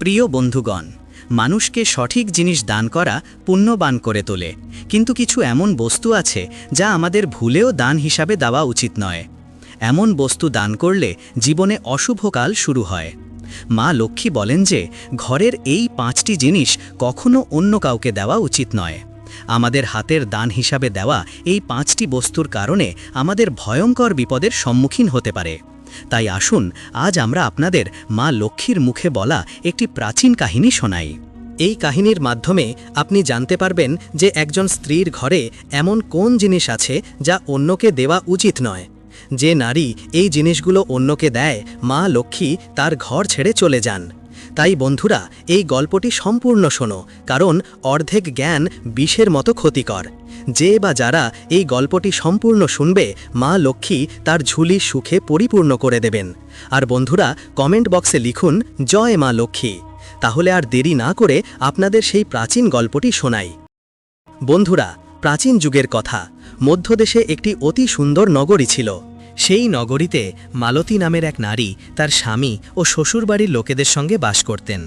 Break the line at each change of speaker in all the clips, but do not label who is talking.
প্রিয় বন্ধুগণ, মানুষকে সঠিক জিনিস দান করা পুণ্যবান করে তোলে। কিন্তু কিছু এমন বস্তু আছে যা আমাদের ভুলেও দান হিসাবে দেওয়া উচিত নয়। এমন বস্তু দান করলে জীবনে অশুভকাল শুরু হয়। মা লক্ষ্মী বলেন যে, ঘরের এই পাঁচটি জিনিস কখনো অন্য কাউকে দেওয়া উচিত নয়। আমাদের হাতের দান হিসাবে দেওয়া এই পাঁচটি বস্তুর কারণে আমাদের ভয়ঙ্কর বিপদের সম্মুখীন হতে পারে। তাই আসুন, আজ আমরা আপনাদের মা লক্ষ্মীর মুখে বলা একটি প্রাচীন কাহিনী শোনাই। এই কাহিনীর মাধ্যমে আপনি জানতে পারবেন যে একজন স্ত্রীর ঘরে এমন কোন জিনিস আছে যা অন্যকে দেওয়া উচিত নয়। যে নারী এই জিনিসগুলো অন্যকে দেয়, মা লক্ষ্মী তার ঘর ছেড়ে চলে যান। তাই বন্ধুরা, এই গল্পটি সম্পূর্ণ শোনো, কারণ অর্ধেক জ্ঞান বিষের মতো ক্ষতিকর। যে বা যারা এই গল্পটি সম্পূর্ণ শুনবে, মা লক্ষ্মী তার ঝুলি সুখে পরিপূর্ণ করে দেবেন। আর বন্ধুরা, কমেন্ট বক্সে লিখুন, জয় মা লক্ষ্মী তাহলে আর দেরি না করে আপনাদের সেই প্রাচীন গল্পটি শোনাই। বন্ধুরা, প্রাচীন যুগের কথা। মধ্যদেশে একটি অতি সুন্দর নগরী ছিল। সেই নগরীতে মালতী নামের এক নারী, তার স্বামী ও শ্বশুরবাড়ির লোকেদের সঙ্গে বাস করতেন।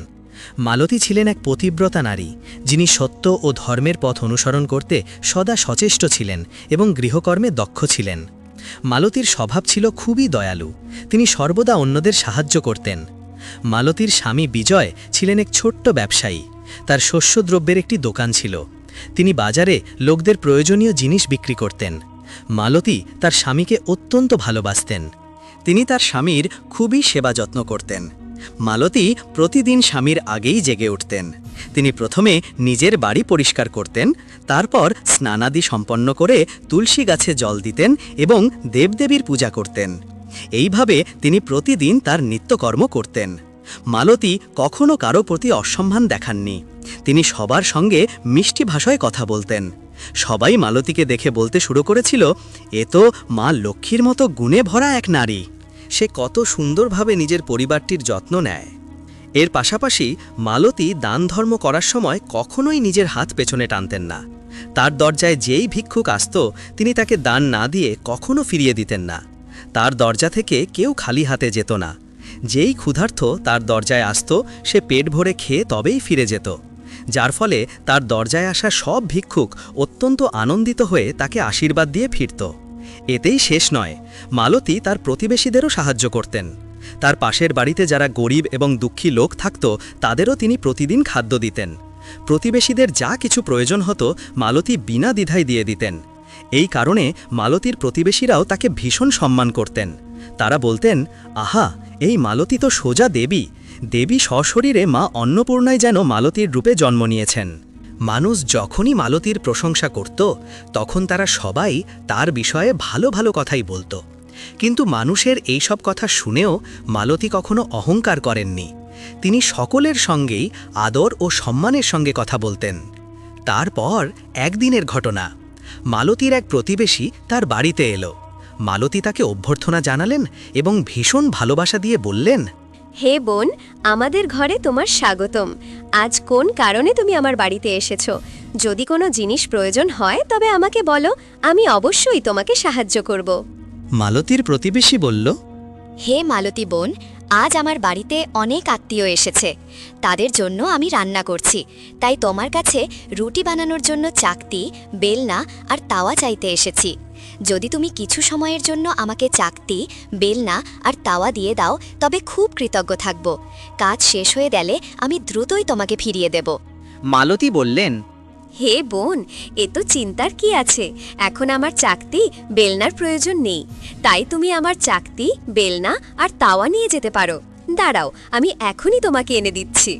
মালতী ছিলেন এক পতিব্রতা নারী, যিনি সত্য ও ধর্মের পথ অনুসরণ করতে সদা সচেষ্ট ছিলেন এবং গৃহকর্মে দক্ষ ছিলেন। মালতীর স্বভাব ছিল খুবই দয়ালু, তিনি সর্বদা অন্যদের সাহায্য করতেন। মালতীর স্বামী বিজয় ছিলেন এক ছোট্ট ব্যবসায়ী, তার শস্যদ্রব্যের একটি দোকান ছিল। তিনি বাজারে লোকদের প্রয়োজনীয় জিনিস বিক্রি করতেন। মালতী তার স্বামীকে অত্যন্ত ভালোবাসতেন। তিনি তার স্বামীর খুবই সেবা যত্ন করতেন। মালতী প্রতিদিন স্বামীর আগেই জেগে উঠতেন। তিনি প্রথমে নিজের বাড়ি পরিষ্কার করতেন, তারপর স্নানাদি সম্পন্ন করে তুলসী গাছে জল দিতেন এবং দেবদেবীর পূজা করতেন। এইভাবে তিনি প্রতিদিন তার নিত্যকর্ম করতেন। মালতী কখনো কারও প্রতি অসম্মান দেখাননি। তিনি সবার সঙ্গে মিষ্টি ভাষায় কথা বলতেন। সবাই মালতীকে দেখে বলতে শুরু করেছিল, এ তো মা লক্ষ্মীর মতো গুণে ভরা এক নারী। সে কত সুন্দরভাবে নিজের পরিবারটির যত্ন নেয়। এর পাশাপাশি মালতী দান ধর্ম করার সময় কখনোই নিজের হাত পেছনে টানতেন না। তার দরজায় যেই ভিক্ষুক আসত, তিনি তাকে দান না দিয়ে কখনো ফিরিয়ে দিতেন না। তার দরজা থেকে কেউ খালি হাতে যেত না। যেই ক্ষুধার্থ তার দরজায় আসত, সে পেট ভরে খেয়ে তবেই ফিরে যেত। যার ফলে তার দরজায় আসা সব ভিক্ষুক অত্যন্ত আনন্দিত হয়ে তাকে আশীর্বাদ দিয়ে ফিরত। এতেই শেষ নয়, মালতী তার প্রতিবেশীদেরও সাহায্য করতেন। তার পাশের বাড়িতে যারা গরিব এবং দুঃখী লোক থাকত, তাদেরও তিনি প্রতিদিন খাদ্য দিতেন। প্রতিবেশীদের যা কিছু প্রয়োজন হতো, মালতী বিনা দ্বিধায় দিয়ে দিতেন। এই কারণে মালতীর প্রতিবেশীরাও তাকে ভীষণ সম্মান করতেন। তারা বলতেন, আহা, এই মালতী তো সোজা দেবী। দেবী সশরীরে মা অন্নপূর্ণায় যেন মালতীর রূপে জন্ম নিয়েছেন। মানুষ যখনই মালতীর প্রশংসা করত, তখন তারা সবাই তার বিষয়ে ভালো ভালো কথাই বলতো। কিন্তু মানুষের এইসব কথা শুনেও মালতী কখনো অহংকার করেননি। তিনি সকলের সঙ্গেই আদর ও সম্মানের সঙ্গে কথা বলতেন। তারপর একদিনের ঘটনা। মালতীর এক প্রতিবেশী তার বাড়িতে এলো। মালতী তাকে অভ্যর্থনা জানালেন এবং ভীষণ ভালোবাসা দিয়ে বললেন
হে বোন আমাদের ঘরে তোমার স্বাগতম। আজ কোন কারণে তুমি আমার বাড়িতে এসেছ? যদি কোনো জিনিস প্রয়োজন হয় তবে আমাকে বলো আমি অবশ্যই তোমাকে সাহায্য করব।
মালতীর প্রতিবেশী বলল
হে মালতী বোন আজ আমার বাড়িতে অনেক আত্মীয় এসেছে। তাদের জন্য আমি রান্না করছি। তাই তোমার কাছে রুটি বানানোর জন্য চাকতি, বেলনা আর তাওয়া চাইতে এসেছি। যদি তুমি কিছু সময়ের জন্য আমাকে চাকতি, বেলনা আর তাওয়া দিয়ে দাও, তবে খুব কৃতজ্ঞ থাকব। কাজ শেষ হয়ে গেলে আমি দ্রুতই তোমাকে ফিরিয়ে দেব।
মালতী বললেন
হে বোন এ তো চিন্তার কি আছে? এখন আমার চাকতি বেলনার প্রয়োজন নেই। তাই তুমি আমার চাকতি বেলনা আর তাওয়া নিয়ে যেতে পারো। দাঁড়াও আমি এখনই তোমাকে এনে দিচ্ছি।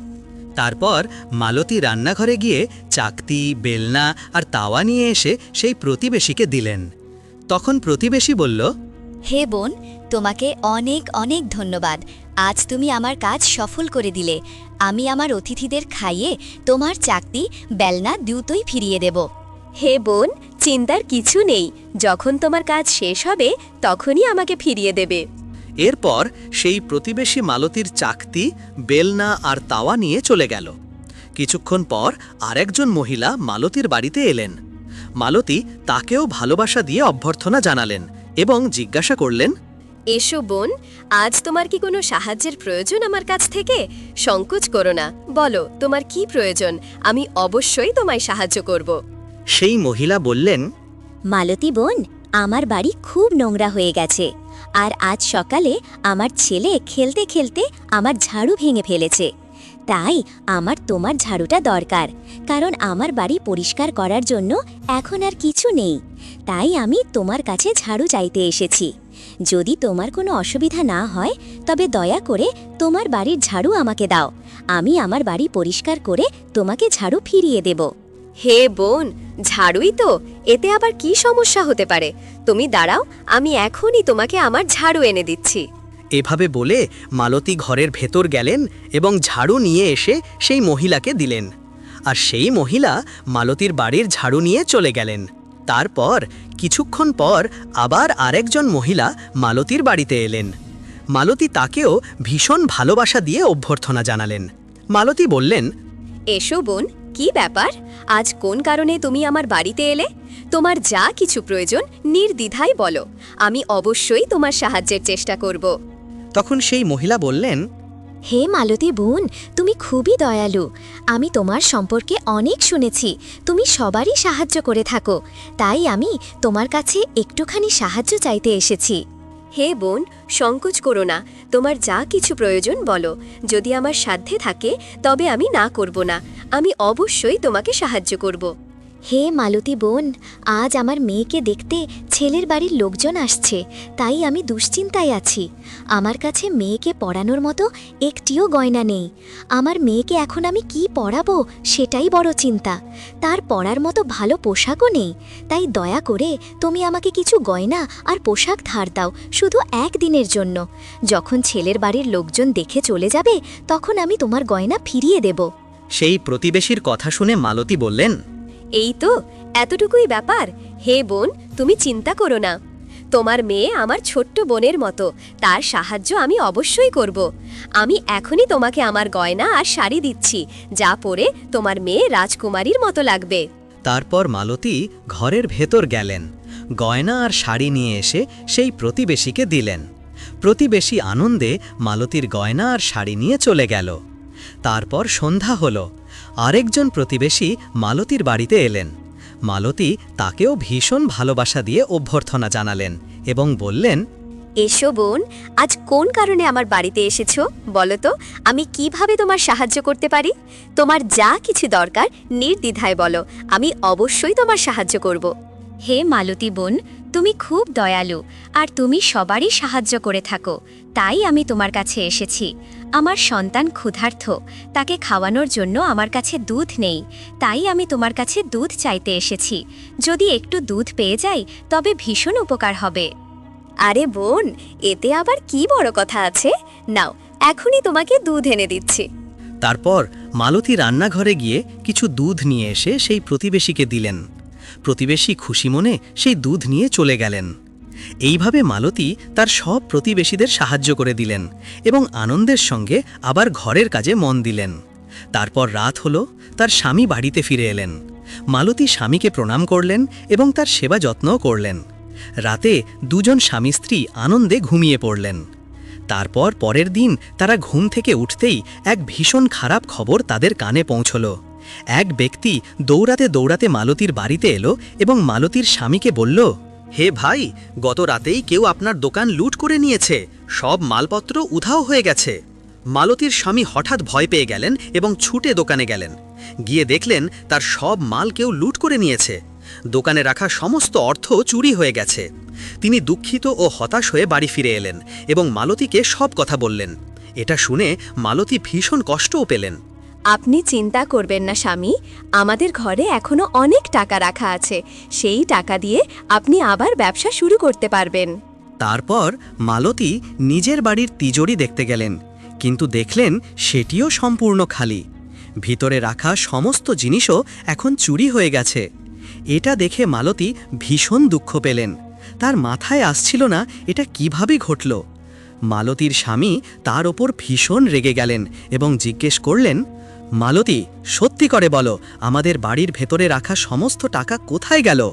তারপর মালতী রান্নাঘরে গিয়ে চাকতি বেলনা আর তাওয়া নিয়ে এসে সেই প্রতিবেশীকে দিলেন। তখন প্রতিবেশী বলল
হে বোন তোমাকে অনেক অনেক ধন্যবাদ। আজ তুমি আমার কাজ সফল করে দিলে। আমি আমার অতিথিদের খাইয়ে তোমার চাকতি বেলনা দ্রুতই ফিরিয়ে দেব।
হে বোন, চিন্তার কিছু নেই। যখন তোমার কাজ শেষ হবে, তখনই আমাকে ফিরিয়ে দেবে।
এরপর সেই প্রতিবেশী মালতীর চাকতি, বেলনা আর তাওয়া নিয়ে চলে গেল। কিছুক্ষণ পর আরেকজন মহিলা মালতীর বাড়িতে এলেন। মালতী তাকেও ভালোবাসা দিয়ে অভ্যর্থনা জানালেন এবং জিজ্ঞাসা করলেন
এসো বোন আজ তোমার কি কোনো সাহায্যের প্রয়োজন আমার কাছ থেকে? সংকোচ করো না। বলো তোমার কি প্রয়োজন? আমি অবশ্যই তোমায় সাহায্য করব।
সেই মহিলা বললেন
মালতী বোন আমার বাড়ি খুব নোংরা হয়ে গেছে। আর আজ সকালে আমার ছেলে খেলতে খেলতে আমার ঝাড়ু ভেঙে ফেলেছে। তাই আমার তোমার ঝাড়ুটা দরকার, কারণ আমার বাড়ি পরিষ্কার করার জন্য এখন আর কিছু নেই। তাই আমি তোমার কাছে ঝাড়ু চাইতে এসেছি। যদি তোমার কোনো অসুবিধা না হয়, তবে দয়া করে তোমার বাড়ির ঝাড়ু আমাকে দাও। আমি আমার বাড়ি পরিষ্কার করে তোমাকে ঝাড়ু ফিরিয়ে দেব।
হে বোন, ঝাড়ুই তো। এতে আবার কি সমস্যা হতে পারে? তুমি দাঁড়াও, আমি এখনই তোমাকে আমার ঝাড়ু এনে দিচ্ছি।
এভাবে বলে মালতী ঘরের ভেতর গেলেন এবং ঝাড়ু নিয়ে এসে সেই মহিলাকে দিলেন। আর সেই মহিলা মালতীর বাড়ির ঝাড়ু নিয়ে চলে গেলেন। তারপর কিছুক্ষণ পর আবার আরেকজন মহিলা মালতীর বাড়িতে এলেন। মালতী তাকেও ভীষণ ভালোবাসা দিয়ে অভ্যর্থনা জানালেন। মালতী বললেন,
এসো বোন, কি ব্যাপার? আজ কোন কারণে তুমি আমার বাড়িতে এলে? তোমার যা কিছু প্রয়োজন নির্দ্বিধায় বলো। আমি অবশ্যই তোমার সাহায্যের চেষ্টা করব।
তখন সেই মহিলা বললেন,
হে মালতী বোন, তুমি খুবই দয়ালু। আমি তোমার সম্পর্কে অনেক শুনেছি। তুমি সবারই সাহায্য করে থাকো। তাই আমি তোমার কাছে একটুখানি সাহায্য চাইতে এসেছি।
হে বোন, সংকোচ করো না। তোমার যা কিছু প্রয়োজন বলো। যদি আমার সাধ্যে থাকে, তবে আমি না করব না। আমি অবশ্যই তোমাকে সাহায্য করব।
হে মালতী বোন, আজ আমার মেয়েকে দেখতে ছেলের বাড়ির লোকজন আসছে, তাই আমি দুশ্চিন্তায় আছি। আমার কাছে মেয়েকে পড়ানোর মতো একটিও গয়না নেই। আমার মেয়েকে এখন আমি কি পড়াবো সেটাই বড় চিন্তা। তার পড়ার মতো ভালো পোশাকও নেই, তাই দয়া করে তুমি আমাকে কিছু গয়না আর পোশাক ধার দাও শুধু একদিনের জন্য। যখন ছেলের বাড়ির লোকজন দেখে চলে যাবে, তখন আমি তোমার গয়না ফিরিয়ে দেব।
সেই প্রতিবেশীর কথা শুনে মালতী বললেন
এই তো, এতটুকুই ব্যাপার। হে বোন, তুমি চিন্তা করো না। তোমার মেয়ে আমার ছোট্ট বোনের মতো, তার সাহায্য আমি অবশ্যই করব। আমি এখনই তোমাকে আমার গয়না আর শাড়ি দিচ্ছি, যা পরে তোমার মেয়ে রাজকুমারীর মতো লাগবে।
তারপর মালতী ঘরের ভেতর গেলেন। গয়না আর শাড়ি নিয়ে এসে সেই প্রতিবেশীকে দিলেন। প্রতিবেশী আনন্দে মালতীর গয়না আর শাড়ি নিয়ে চলে গেল। তারপর সন্ধ্যা হল। আরেকজন প্রতিবেশী মালতীর বাড়িতে এলেন। মালতী তাকেও ভীষণ ভালোবাসা দিয়ে অভ্যর্থনা জানালেন এবং বললেন
এসো বোন আজ কোন কারণে আমার বাড়িতে এসেছ? বলো তো আমি কীভাবে তোমার সাহায্য করতে পারি? তোমার যা কিছু দরকার নির্দ্বিধায় বলো আমি অবশ্যই তোমার সাহায্য করব।
হে মালতী বোন তুমি খুব দয়ালু, আর তুমি সবারই সাহায্য করে থাকো। তাই আমি তোমার কাছে এসেছি। আমার সন্তান ক্ষুধার্থ তাকে খাওয়ানোর জন্য আমার কাছে দুধ নেই। তাই আমি তোমার কাছে দুধ চাইতে এসেছি। যদি একটু দুধ পেয়ে যাই, তবে ভীষণ উপকার হবে।
আরে বোন, এতে আবার কি বড় কথা আছে? নাও, এখনই তোমাকে দুধ এনে দিচ্ছি।
তারপর মালতী রান্নাঘরে গিয়ে কিছু দুধ নিয়ে এসে সেই প্রতিবেশীকে দিলেন। প্রতিবেশী খুশি মনে সেই দুধ নিয়ে চলে গেলেন। এইভাবে মালতী তার সব প্রতিবেশীদের সাহায্য করে দিলেন এবং আনন্দের সঙ্গে আবার ঘরের কাজে মন দিলেন। তারপর রাত হল, তার স্বামী বাড়িতে ফিরে এলেন। মালতী স্বামীকে প্রণাম করলেন এবং তার সেবা যত্নও করলেন। রাতে দুজন স্বামী স্ত্রী আনন্দে ঘুমিয়ে পড়লেন। তারপর পরের দিন তারা ঘুম থেকে উঠতেই এক ভীষণ খারাপ খবর তাদের কানে পৌঁছল। এক ব্যক্তি দৌড়াতে দৌড়াতে মালতীর বাড়িতে এলো এবং মালতীর স্বামীকে বলল, হে ভাই, গত রাতেই কেউ আপনার দোকান লুট করে নিয়েছে। সব মালপত্র উধাও হয়ে গেছে। মালতীর স্বামী হঠাৎ ভয় পেয়ে গেলেন এবং ছুটে দোকানে গেলেন। গিয়ে দেখলেন তার সব মাল কেউ লুট করে নিয়েছে। দোকানে রাখা সমস্ত অর্থ চুরি হয়ে গেছে। তিনি দুঃখিত ও হতাশ হয়ে বাড়ি ফিরে এলেন এবং মালতীকে সব কথা বললেন। এটা শুনে মালতী ভীষণ কষ্টও পেলেন।
আপনি চিন্তা করবেন না, স্বামী। আমাদের ঘরে এখনও অনেক টাকা রাখা আছে। সেই টাকা দিয়ে আপনি আবার ব্যবসা শুরু করতে পারবেন।
তারপর মালতী নিজের বাড়ির তিজোরি দেখতে গেলেন। কিন্তু দেখলেন সেটিও সম্পূর্ণ খালি। ভিতরে রাখা সমস্ত জিনিসও এখন চুরি হয়ে গেছে। এটা দেখে মালতী ভীষণ দুঃখ পেলেন। তার মাথায় আসছিল না এটা কীভাবে ঘটল। মালতীর স্বামী তার ওপর ভীষণ রেগে গেলেন এবং জিজ্ঞেস করলেন মালতী সত্যি করে বলো আমাদের বাড়ির ভেতরে রাখা সমস্ত টাকা কোথায় গেল?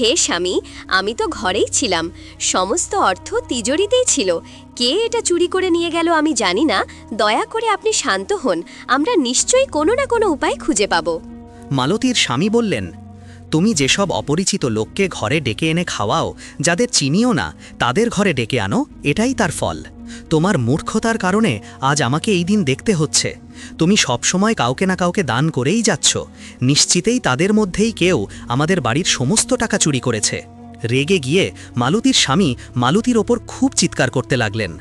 হে স্বামী আমি তো ঘরেই ছিলাম। সমস্ত অর্থ তিজোরিতেই ছিল। কে এটা চুরি করে নিয়ে গেল আমি জানি না। দয়া করে আপনি শান্ত হন। আমরা নিশ্চয়ই কোনো না কোনো উপায় খুঁজে পাব।
মালতীর স্বামী বললেন তুমি যেসব অপরিচিত লোককে ঘরে ডেকে এনে খাওয়াও, যাদের চিনিও না, তাদের ঘরে ডেকে আনো, এটাই তার ফল। তোমার মূর্খতার কারণে আজ আমাকে এই দিন দেখতে হচ্ছে। তুমি সবসময় কাউকে না কাউকে দান করেই যাচ্ছ। নিশ্চিতেই তাদের মধ্যেই কেউ আমাদের বাড়ির সমস্ত টাকা চুরি করেছে। রেগে গিয়ে মালতীর স্বামী মালতীর ওপর খুব চিৎকার করতে লাগলেন।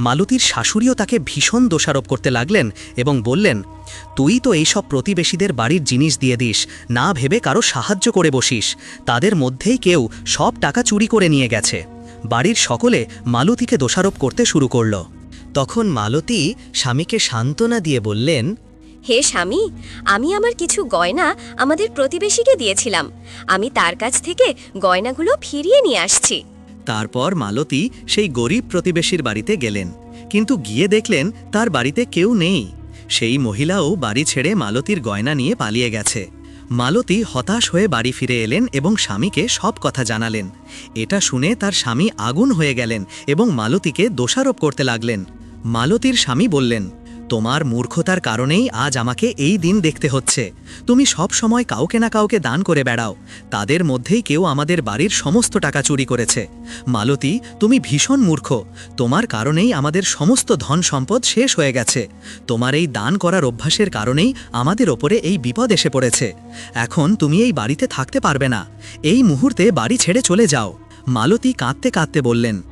মালতীর শাশুড়িও তাকে ভীষণ দোষারোপ করতে লাগলেন এবং বললেন, তুই তো এইসব প্রতিবেশীদের বাড়ির জিনিস দিয়ে দিস, না ভেবে কারও সাহায্য করে বসিস, তাদের মধ্যেই কেউ সব টাকা চুরি করে নিয়ে গেছে। বাড়ির সকলে মালতীকে দোষারোপ করতে শুরু করল। তখন মালতী স্বামীকে সান্ত্বনা দিয়ে বললেন,
হে স্বামী, আমি আমার কিছু গয়না আমাদের প্রতিবেশীকে দিয়েছিলাম। আমি তার কাছ থেকে গয়নাগুলো ফিরিয়ে নিয়ে আসছি।
তারপর মালতী সেই গরিব প্রতিবেশীর বাড়িতে গেলেন। কিন্তু গিয়ে দেখলেন তার বাড়িতে কেউ নেই। সেই মহিলাও বাড়ি ছেড়ে মালতীর গয়না নিয়ে পালিয়ে গেছে। মালতী হতাশ হয়ে বাড়ি ফিরে এলেন এবং স্বামীকে সব কথা জানালেন। এটা শুনে তার স্বামী আগুন হয়ে গেলেন এবং মালতীকে দোষারোপ করতে লাগলেন। মালতীর স্বামী বললেন তোমার মূর্খতার কারণেই আজ আমাকে এই দিন দেখতে হচ্ছে। তুমি সব সময় কাউকে না কাউকে দান করে বেড়াও। তাদের মধ্যেই কেউ আমাদের বাড়ির সমস্ত টাকা চুরি করেছে। মালতী, তুমি ভীষণ মূর্খ। তোমার কারণেই আমাদের সমস্ত ধন সম্পদ শেষ হয়ে গেছে। তোমার এই দান করার অভ্যাসের কারণেই আমাদের ওপরে এই বিপদ এসে পড়েছে। এখন তুমি এই বাড়িতে থাকতে পারবে না। এই মুহূর্তে বাড়ি ছেড়ে চলে যাও। মালতী কাঁদতে কাঁদতে বললেন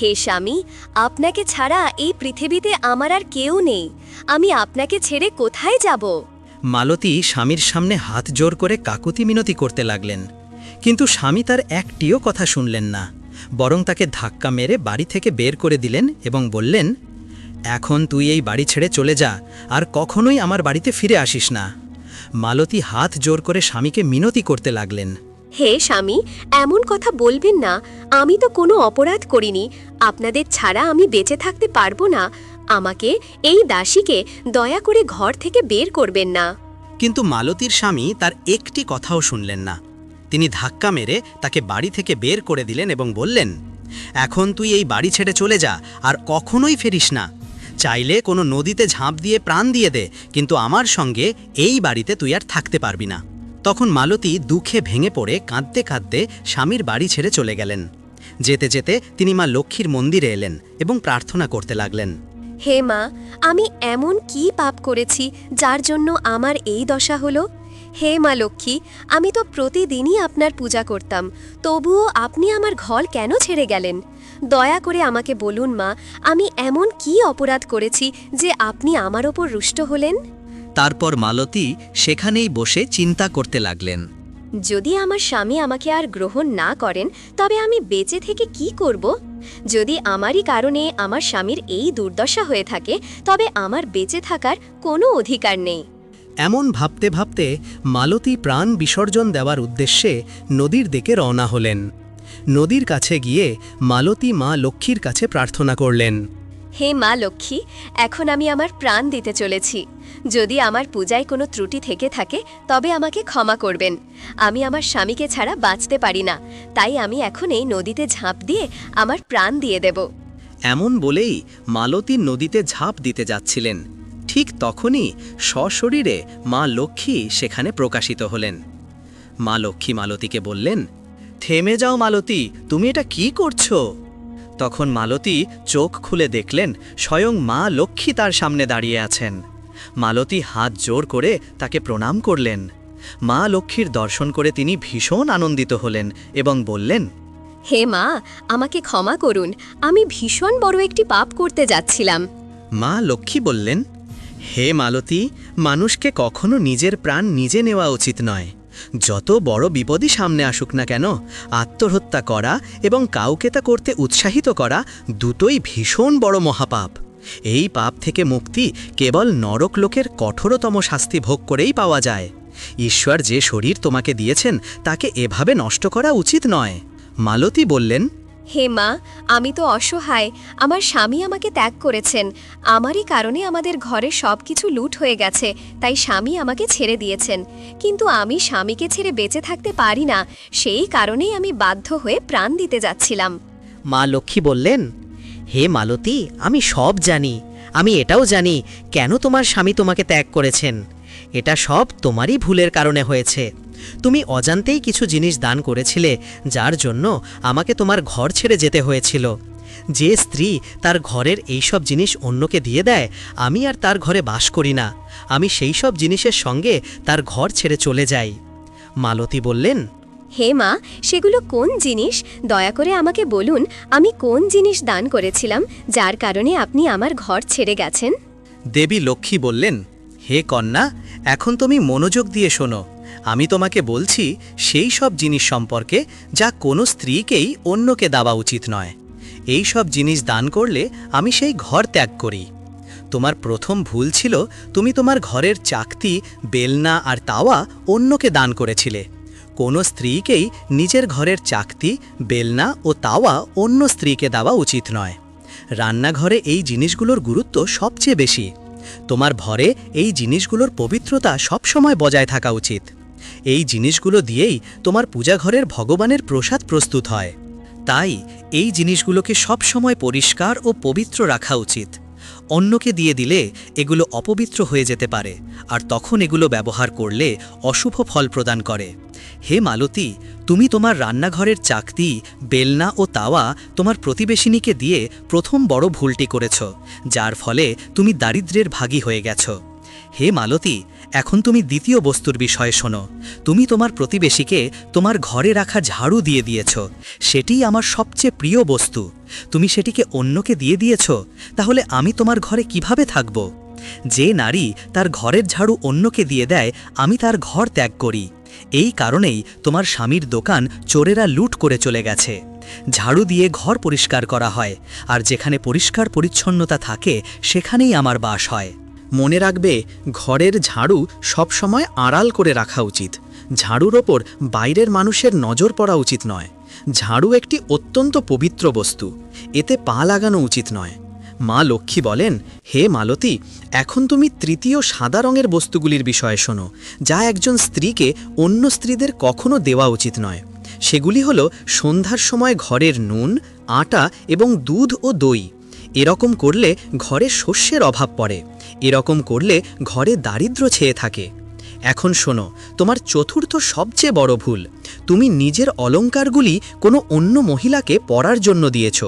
হে স্বামী, আপনাকে ছাড়া এই পৃথিবীতে আমার আর কেউ নেই। আমি আপনাকে ছেড়ে কোথায় যাব?
মালতী স্বামীর সামনে হাত জোর করে কাকুতি মিনতি করতে লাগলেন। কিন্তু স্বামী তার একটিও কথা শুনলেন না। বরং তাকে ধাক্কা মেরে বাড়ি থেকে বের করে দিলেন এবং বললেন, এখন তুই এই বাড়ি ছেড়ে চলে যা, আর কখনোই আমার বাড়িতে ফিরে আসিস না। মালতী হাত জোর করে স্বামীকে মিনতি করতে লাগলেন।
হে স্বামী, এমন কথা বলবেন না। আমি তো কোনো অপরাধ করিনি। আপনাদের ছাড়া আমি বেঁচে থাকতে পারব না। আমাকে এই দাসীকে দয়া করে ঘর থেকে বের করবেন না।
কিন্তু মালতীর স্বামী তার একটি কথাও শুনলেন না। তিনি ধাক্কা মেরে তাকে বাড়ি থেকে বের করে দিলেন এবং বললেন, এখন তুই এই বাড়ি ছেড়ে চলে যা আর কখনোই ফেরিস না। চাইলে কোনো নদীতে ঝাঁপ দিয়ে প্রাণ দিয়ে দে, কিন্তু আমার সঙ্গে এই বাড়িতে তুই আর থাকতে পারবি না। তখন মালতী দুঃখে ভেঙে পড়ে কাঁদতে কাঁদতে স্বামীর বাড়ি ছেড়ে চলে গেলেন। যেতে যেতে তিনি মা লক্ষ্মীর মন্দিরে এলেন এবং প্রার্থনা করতে লাগলেন।
হে মা, আমি এমন কি পাপ করেছি যার জন্য আমার এই দশা হলো? হে মা লক্ষ্মী, আমি তো প্রতিদিনই আপনার পূজা করতাম, তবুও আপনি আমার ঘর কেন ছেড়ে গেলেন? দয়া করে আমাকে বলুন মা, আমি এমন কি অপরাধ করেছি যে আপনি আমার ওপর রুষ্ট হলেন?
তারপর মালতী সেখানেই বসে চিন্তা করতে লাগলেন।
যদি আমার স্বামী আমাকে আর গ্রহণ না করেন তবে আমি বেঁচে থেকে কি করব? যদি আমারই কারণে আমার স্বামীর এই দুর্দশা হয়ে থাকে তবে আমার বেঁচে থাকার কোনো অধিকার নেই।
এমন ভাবতে ভাবতে মালতী প্রাণ বিসর্জন দেওয়ার উদ্দেশ্যে নদীর দিকে রওনা হলেন। নদীর কাছে গিয়ে মালতী মা লক্ষ্মীর কাছে প্রার্থনা করলেন।
হে মা লক্ষ্মী, এখন আমি আমার প্রাণ দিতে চলেছি। যদি আমার পূজায় কোনো ত্রুটি থেকে থাকে, তবে আমাকে ক্ষমা করবেন। আমি আমার স্বামীকে ছাড়া বাঁচতে পারি না, তাই আমি এখন এই নদীতে ঝাঁপ দিয়ে আমার প্রাণ দিয়ে দেব।
এমন বলেই মালতী নদীতে ঝাঁপ দিতে যাচ্ছিলেন। ঠিক তখনই সশরীরে মা লক্ষ্মী সেখানে প্রকাশিত হলেন। মা লক্ষ্মী মালতীকে বললেন, থেমে যাও মালতী, তুমি এটা কি করছ? তখন মালতী চোখ খুলে দেখলেন স্বয়ং মা লক্ষ্মী তার সামনে দাঁড়িয়ে আছেন। মালতী হাত জোর করে তাকে প্রণাম করলেন। মা লক্ষ্মীর দর্শন করে তিনি ভীষণ আনন্দিত হলেন এবং বললেন
হে মা আমাকে ক্ষমা করুন আমি ভীষণ বড় একটি পাপ করতে যাচ্ছিলাম।
মা লক্ষ্মী বললেন হে মালতী মানুষকে কখনো নিজের প্রাণ নিজে নেওয়া উচিত নয়। যত বড় বিপদই সামনে আসুক না কেন, আত্মহত্যা করা এবং কাউকে তা করতে উৎসাহিত করা দুটোই ভীষণ বড় মহাপাপ। এই পাপ থেকে মুক্তি কেবল নরক লোকের কঠোরতম শাস্তি ভোগ করেই পাওয়া যায়। ঈশ্বর যে শরীর তোমাকে দিয়েছেন, তাকে এভাবে নষ্ট করা উচিত নয়। মালতী বললেন
হে মা, আমি তো অসহায়। আমার স্বামী আমাকে ত্যাগ করেছেন। আমারই কারণে আমাদের ঘরে সব কিছু লুট হয়ে গেছে, তাই স্বামী আমাকে ছেড়ে দিয়েছেন। কিন্তু আমি স্বামীকে ছেড়ে বেঁচে থাকতে পারি না, সেই কারণেই আমি বাধ্য হয়ে প্রাণ দিতে যাচ্ছিলাম।
মা লক্ষ্মী বললেন, হে মালতী, আমি সব জানি, আমি এটাও জানি, কেন তোমার স্বামী তোমাকে ত্যাগ করেছেন? এটা সব তোমারই ভুলের কারণে হয়েছে। তুমি অজান্তেই কিছু জিনিস দান করেছিলে যার জন্য আমাকে তোমার ঘর ছেড়ে যেতে হয়েছিল। যে স্ত্রী তার ঘরের এইসব জিনিস অন্যকে দিয়ে দেয় আমি আর তার ঘরে বাস করি না। আমি সেই সব জিনিসের সঙ্গে তার ঘর ছেড়ে চলে যাই। মালতী বললেন
হে মা সেগুলো কোন জিনিস? দয়া করে আমাকে বলুন আমি কোন জিনিস দান করেছিলাম যার কারণে আপনি আমার ঘর ছেড়ে গেছেন?
দেবী লক্ষ্মী বললেন হে কন্যা, এখন তুমি মনোযোগ দিয়ে শোনো। আমি তোমাকে বলছি, সেই সব জিনিস সম্পর্কে যা কোনো স্ত্রীকেই অন্যকে দেওয়া উচিত নয়। এই সব জিনিস দান করলে আমি সেই ঘর ত্যাগ করি। তোমার প্রথম ভুল ছিল, তুমি তোমার ঘরের চাকতি, বেলনা আর তাওয়া অন্যকে দান করেছিলে। কোনো স্ত্রীকেই নিজের ঘরের চাকতি, বেলনা ও তাওয়া অন্য স্ত্রীকে দেওয়া উচিত নয়। রান্নাঘরে এই জিনিসগুলোর গুরুত্ব সবচেয়ে বেশি। তোমার ভরে এই জিনিসগুলোর পবিত্রতা সবসময় বজায় থাকা উচিত। এই জিনিসগুলো দিয়েই তোমার পূজাঘরের ভগবানের প্রসাদ প্রস্তুত হয়। তাই এই জিনিসগুলোকে সবসময় পরিষ্কার ও পবিত্র রাখা উচিত। অন্যকে দিয়ে দিলে এগুলো অপবিত্র হয়ে যেতে পারে, আর তখন এগুলো ব্যবহার করলে অশুভ ফল প্রদান করে। হে মালতী, তুমি তোমার রান্নাঘরের চাকতি, বেলনা ও তাওয়া তোমার প্রতিবেশিনীকে দিয়ে প্রথম বড় ভুলটি করেছ, যার ফলে তুমি দারিদ্রের ভাগী হয়ে গেছ। হে মালতী এখন তুমি দ্বিতীয় বস্তুর বিষয়ে শোনো। তুমি তোমার প্রতিবেশীকে তোমার ঘরে রাখা ঝাড়ু দিয়ে দিয়েছ। সেটিই আমার সবচেয়ে প্রিয় বস্তু। তুমি সেটিকে অন্যকে দিয়ে দিয়েছ, তাহলে আমি তোমার ঘরে কীভাবে থাকব? যে নারী তার ঘরের ঝাড়ু অন্যকে দিয়ে দেয়, আমি তার ঘর ত্যাগ করি। এই কারণেই তোমার স্বামীর দোকান চোরেরা লুট করে চলে গেছে। ঝাড়ু দিয়ে ঘর পরিষ্কার করা হয়, আর যেখানে পরিষ্কার পরিচ্ছন্নতা থাকে, সেখানেই আমার বাস হয়। মনে রাখবে, ঘরের ঝাড়ু সবসময় আড়াল করে রাখা উচিত। ঝাড়ুর ওপর বাইরের মানুষের নজর পড়া উচিত নয়। ঝাড়ু একটি অত্যন্ত পবিত্র বস্তু। এতে পা লাগানো উচিত নয়। মা লক্ষ্মী বলেন, হে মালতী, এখন তুমি তৃতীয় সাদা রঙের বস্তুগুলির বিষয়ে শোনো, যা একজন স্ত্রীকে অন্য স্ত্রীদের কখনো দেওয়া উচিত নয়। সেগুলি হল সন্ধ্যার সময় ঘরের নুন, আটা এবং দুধ ও দই। এরকম করলে ঘরে শস্যের অভাব পড়ে। এরকম করলে ঘরে দারিদ্র ছেয়ে থাকে। এখন শোনো, তোমার চতুর্থ সবচেয়ে বড় ভুল। তুমি নিজের অলঙ্কারগুলি কোনো অন্য মহিলাকে পরার জন্য দিয়েছ।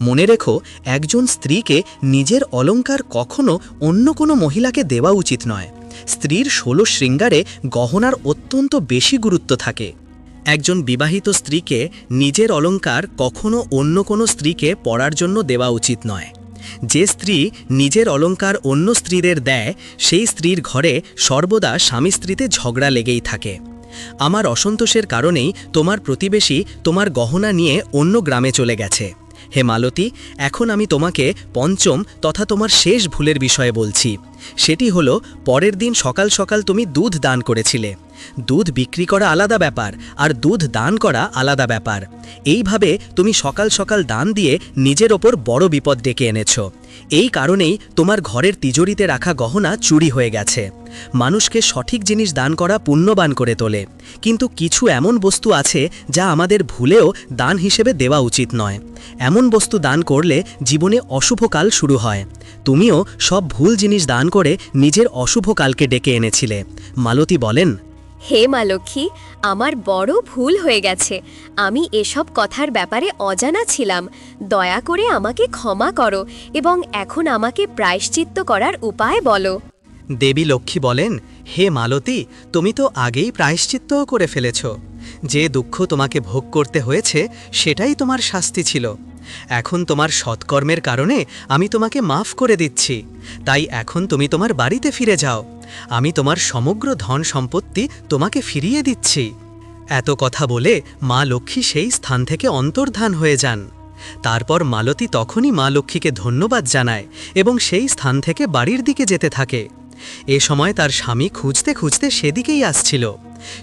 মনে রেখো, একজন স্ত্রীকে নিজের অলঙ্কার কখনো অন্য কোনো মহিলাকে দেওয়া উচিত নয়। স্ত্রীর ষোলো শৃঙ্গারে গহনার অত্যন্ত বেশি গুরুত্ব থাকে। একজন বিবাহিত স্ত্রীকে নিজের অলঙ্কার কখনো অন্য কোনো স্ত্রীকে পরার জন্য দেওয়া উচিত নয়। যে স্ত্রী নিজের অলঙ্কার অন্য স্ত্রীদের দেয়, সেই স্ত্রীর ঘরে সর্বদা স্বামী স্ত্রীতে ঝগড়া লেগেই থাকে। আমার অসন্তোষের কারণেই তোমার প্রতিবেশী তোমার গহনা নিয়ে অন্য গ্রামে চলে গেছে। হে মালতী, এখন আমি তোমাকে পঞ্চম তথা তোমার শেষ ভুলের বিষয়ে বলছি। সেটি হলো, পরের দিন সকাল সকাল তুমি দুধ দান করেছিলে। দুধ বিক্রি করা আলাদা ব্যাপার, আর দুধ দান করা আলাদা ব্যাপার। এইভাবে তুমি সকাল সকাল দান দিয়ে নিজের ওপর বড় বিপদ ডেকে এনেছো। এই কারণেই তোমার ঘরের তিজোরিতে রাখা গহনা চুরি হয়ে গেছে। মানুষকে সঠিক জিনিস দান করা পুণ্যবান করে তোলে। কিন্তু কিছু এমন বস্তু আছে যা আমাদের ভুলেও দান হিসেবে দেওয়া উচিত নয়। এমন বস্তু দান করলে জীবনে অশুভ কাল শুরু হয়। তুমিও সব ভুল জিনিস দান করে নিজের অশুভ কালকে ডেকে এনেছিলে। মালতী বলেন
হে মা লক্ষ্মী, আমার বড় ভুল হয়ে গেছে। আমি এসব কথার ব্যাপারে অজানা ছিলাম। দয়া করে আমাকে ক্ষমা করো এবং এখন আমাকে প্রায়শ্চিত্ত করার উপায় বলো।
দেবী লক্ষ্মী বলেন, হে মালতী, তুমি তো আগেই প্রায়শ্চিত্তও করে ফেলেছ। যে দুঃখ তোমাকে ভোগ করতে হয়েছে, সেটাই তোমার শাস্তি ছিল। এখন তোমার সৎকর্মের কারণে আমি তোমাকে মাফ করে দিচ্ছি। তাই এখন তুমি তোমার বাড়িতে ফিরে যাও। আমি তোমার সমগ্র ধন সম্পত্তি তোমাকে ফিরিয়ে দিচ্ছি। এত কথা বলে মা লক্ষ্মী সেই স্থান থেকে অন্তর্ধান হয়ে যান। তারপর মালতী তখনই মা লক্ষ্মীকে ধন্যবাদ জানায় এবং সেই স্থান থেকে বাড়ির দিকে যেতে থাকে। এ সময় তার স্বামী খুঁজতে খুঁজতে সেদিকেই আসছিল।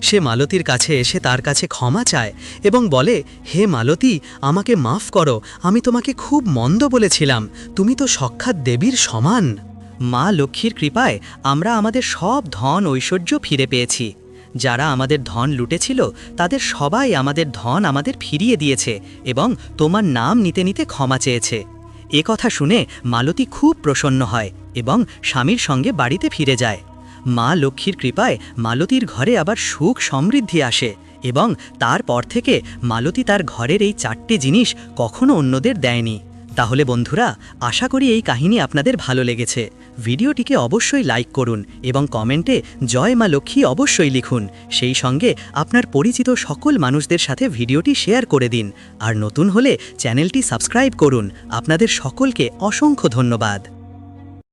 সে মালতীর কাছে এসে তার কাছে ক্ষমা চায় এবং বলে, হে মালতী, আমাকে মাফ করো, আমি তোমাকে খুব মন্দ বলেছিলাম। তুমি তো সক্ষাৎ দেবীর সমান। মা লক্ষ্মীর কৃপায় আমরা আমাদের সব ধন ঐশ্বর্য ফিরে পেয়েছি। যারা আমাদের ধন লুটেছিল, তাদের সবাই আমাদের ধন আমাদের ফিরিয়ে দিয়েছে এবং তোমার নাম নিতে নিতে ক্ষমা চেয়েছে। এ কথা শুনে মালতী খুব প্রসন্ন হয় এবং স্বামীর সঙ্গে বাড়িতে ফিরে যায়। মা লক্ষ্মীর কৃপায় মালতীর ঘরে আবার সুখ সমৃদ্ধি আসে এবং তারপর থেকে মালতী তার ঘরের এই চারটি জিনিস কখনো অন্যদের দেয়নি। তাহলে বন্ধুরা, আশা করি এই কাহিনী আপনাদের ভালো লেগেছে। ভিডিওটিকে অবশ্যই লাইক করুন এবং কমেন্টে জয় মা লক্ষ্মী অবশ্যই লিখুন। সেই সঙ্গে আপনার পরিচিত সকল মানুষদের সাথে ভিডিওটি শেয়ার করে দিন। আর নতুন হলে চ্যানেলটি সাবস্ক্রাইব করুন। আপনাদের সকলকে অসংখ্য ধন্যবাদ।